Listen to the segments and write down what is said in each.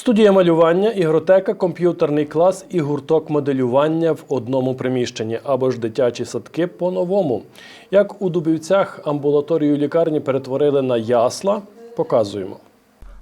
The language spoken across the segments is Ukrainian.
Студія малювання, ігротека, комп'ютерний клас і гурток моделювання в одному приміщенні або ж дитячі садки по-новому. Як у Дубівцях амбулаторію лікарні перетворили на ясла, показуємо.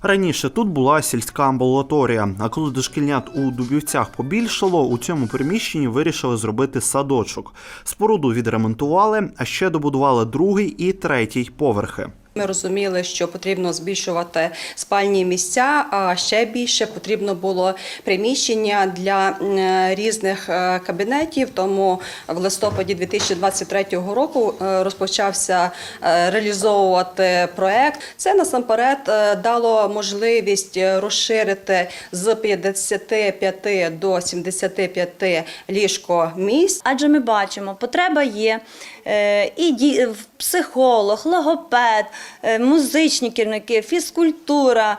Раніше тут була сільська амбулаторія, а коли дошкільнят у Дубівцях побільшало, у цьому приміщенні вирішили зробити садочок. Споруду відремонтували, а ще добудували другий і третій поверхи. Ми розуміли, що потрібно збільшувати спальні місця, а ще більше потрібно було приміщення для різних е, кабінетів. Тому в листопаді 2023 року е, розпочався е, реалізовувати проект. Це насамперед е, дало можливість е, розширити з 55 до 75 ліжко місць. Адже ми бачимо, потреба є е, і психолог, логопед, е, музичні керівники, фізкультура,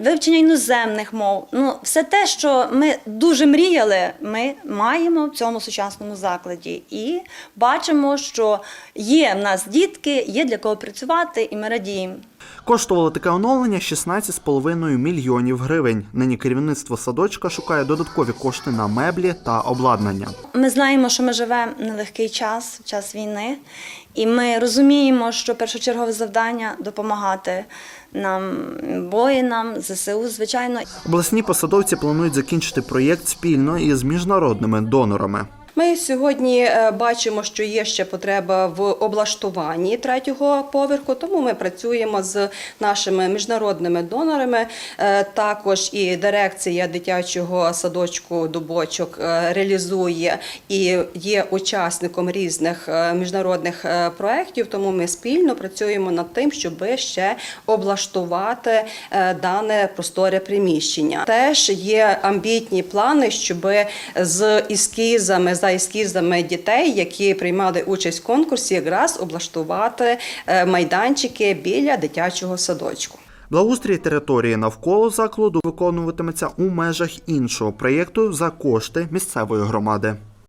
вивчення іноземних мов. Ну, все те, що ми дуже мріяли, ми маємо в цьому сучасному закладі. І бачимо, що є в нас дітки, є для кого працювати, і ми радіємо. Коштувало таке оновлення 16,5 мільйонів гривень. Нині керівництво садочка шукає додаткові кошти на меблі та обладнання. Ми знаємо, що ми живемо нелегкий час, час війни, і ми розуміємо, що першочергове завдання допомагати нам, воїнам, ЗСУ, звичайно. Обласні посадовці планують закінчити проєкт спільно із міжнародними донорами. Ми сьогодні е, бачимо, що є ще потреба в облаштуванні третього поверху, тому ми працюємо з нашими міжнародними донорами. Е, Також і дирекція дитячого садочку Дубочок е, реалізує і є учасником різних міжнародних проєктів, тому ми спільно працюємо над тим, щоб ще облаштувати дане просторе приміщення. Теж є амбітні плани, щоб з ескізами за ескізами дітей, які приймали участь в конкурсі, якраз облаштувати е, майданчики біля дитячого садочку. Благоустрій території навколо закладу виконуватиметься у межах іншого проєкту за кошти місцевої громади.